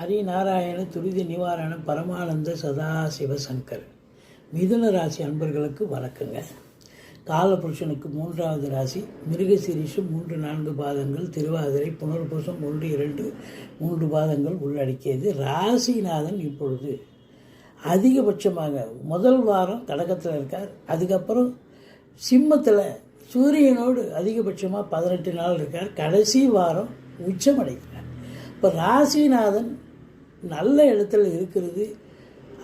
ஹரிநாராயண துரித நிவாரண பரமானந்த சதாசிவ சங்கர். மிதுன ராசி அன்பர்களுக்கு வணக்கங்க. காலபுருஷனுக்கு மூன்றாவது ராசி. மிருகசிரிஷு மூன்று நான்கு பாதங்கள் திருவாதிரை புனர்பூசம் ஒன்று இரண்டு மூன்று பாதங்கள் உள்ளடக்கியது. ராசிநாதன் இப்பொழுது அதிகபட்சமாக முதல் வாரம் கடகத்தில் இருக்கார். அதுக்கப்புறம் சிம்மத்தில் சூரியனோடு அதிகபட்சமாக பதினெட்டு நாள் இருக்கார். கடைசி வாரம் உச்சமடைகிறார். இப்போ ராசிநாதன் நல்ல இடத்துல இருக்கிறது.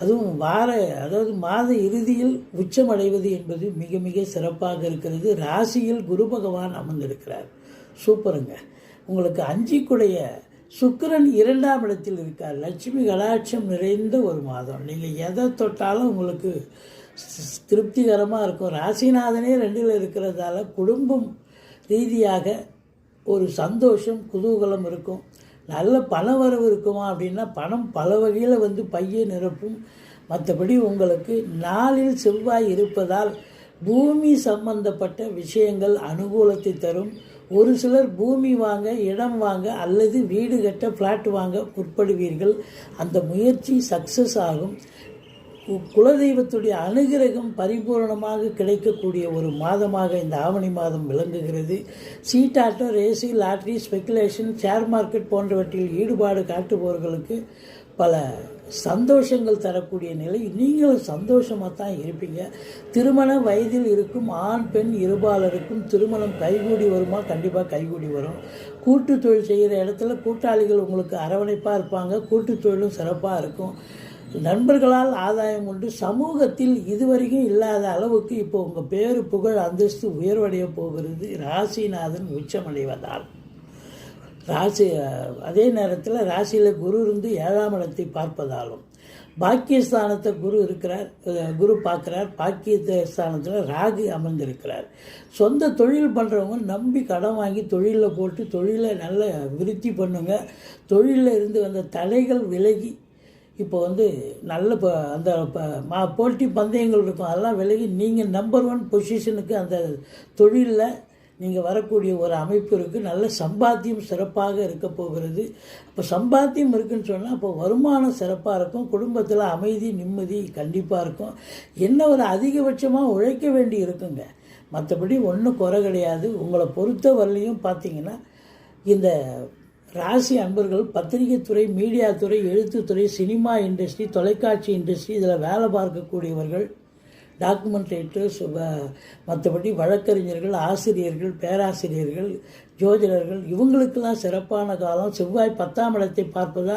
அதுவும் வார அதாவது மாத இறுதியில் உச்சமடைவது என்பது மிக மிக சிறப்பாக இருக்கிறது. ராசியில் குரு பகவான் அமர்ந்திருக்கிறார். சூப்பருங்க. உங்களுக்கு அஞ்சிக்குடைய சுக்கிரன் இரண்டாம் இடத்தில் இருக்கார். லட்சுமி கலாட்சம் நிறைந்த ஒரு மாதம். நீங்கள் எதை தொட்டாலும் உங்களுக்கு திருப்திகரமாக இருக்கும். ராசிநாதனே ரெண்டில் இருக்கிறதால குடும்பம் ரீதியாக ஒரு சந்தோஷம் குதூகலம் இருக்கும். நல்ல பண வரவு இருக்குமா அப்படின்னா பணம் பல வகையில் வந்து பையை நிரப்பும். மற்றபடி உங்களுக்கு நாளில் செவ்வாய் இருப்பதால் பூமி சம்பந்தப்பட்ட விஷயங்கள் அனுகூலத்தை தரும். ஒரு சிலர் பூமி வாங்க இடம் வாங்க அல்லது வீடு கட்ட ஃப்ளாட் வாங்க முற்படுவீர்கள். அந்த முயற்சி சக்ஸஸ் ஆகும். குலதெய்வத்துடைய அனுகிரகம் பரிபூரணமாக கிடைக்கக்கூடிய ஒரு மாதமாக இந்த ஆவணி மாதம் விளங்குகிறது. சீட்டாட்டம் race lottery speculation share market போன்றவற்றில் ஈடுபாடு காட்டுபவர்களுக்கு பல சந்தோஷங்கள் தரக்கூடிய நிலை. நீங்களும் சந்தோஷமாக தான் இருப்பீங்க. திருமண வயதில் இருக்கும் ஆண் பெண் இருபாலருக்கும் திருமணம் கைகூடி வருமா? கண்டிப்பாக கைகூடி வரும். கூட்டு தொழில் செய்கிற இடத்துல கூட்டாளிகள் உங்களுக்கு அரவணைப்பாக இருப்பாங்க. கூட்டு தொழிலும் சிறப்பாக இருக்கும். நண்பர்களால் ஆதாயம் உண்டு சமூகத்தில் இதுவரைக்கும் இல்லாத அளவுக்கு இப்போ உங்கள் பேர் புகழ் அந்தஸ்து உயர்வடைய போகிறது ராசிநாதன் உச்சமடைவதால். ராசி அதே நேரத்தில் ராசியில் குரு இருந்து ஏழாம் இடத்தை பார்ப்பதாலும் பாக்கியஸ்தானத்தை குரு இருக்கிறார் குரு பார்க்குறார் பாக்கிய ஸ்தானத்தில் ராகு அமர்ந்திருக்கிறார். சொந்த தொழில் பண்ணுறவங்க நம்பி கடன் வாங்கி தொழிலில் போட்டு தொழிலை நல்ல விருத்தி பண்ணுங்க. தொழிலில் இருந்து வந்த தடைகள் விலகி இப்போ வந்து நல்ல இப்போ அந்த மா போட்டி பந்தயங்கள் இருக்கும். அதெல்லாம் விலகி நீங்கள் நம்பர் ஒன் பொசிஷனுக்கு அந்த தொழிலில் நீங்கள் வரக்கூடிய ஒரு அமைப்பு இருக்குது நல்ல சம்பாத்தியம் சிறப்பாக இருக்க போகிறது. இப்போ சம்பாத்தியம் இருக்குன்னு சொன்னால் அப்போ வருமானம் சிறப்பாக இருக்கும். குடும்பத்தில் அமைதி நிம்மதி கண்டிப்பாக இருக்கும். என்ன ஒரு அதிகபட்சமாக உழைக்க வேண்டி இருக்குங்க? மற்றபடி ஒன்றும் குறை கிடையாது. உங்களை பொறுத்த வரலையும் பார்த்தீங்கன்னா இந்த ராசி அன்பர்கள் பத்திரிகை துறை மீடியா துறை எழுத்துத்துறை சினிமா இண்டஸ்ட்ரி தொலைக்காட்சி இண்டஸ்ட்ரி இதில் வேலை பார்க்கக்கூடியவர்கள் டாக்குமெண்ட் ரைட்டர்ஸ் மற்றபடி வழக்கறிஞர்கள் ஆசிரியர்கள் பேராசிரியர்கள் ஜோதிடர்கள் இவங்களுக்கெல்லாம் சிறப்பான காலம். செவ்வாய் பத்தாம் இடத்தை பார்ப்பதால்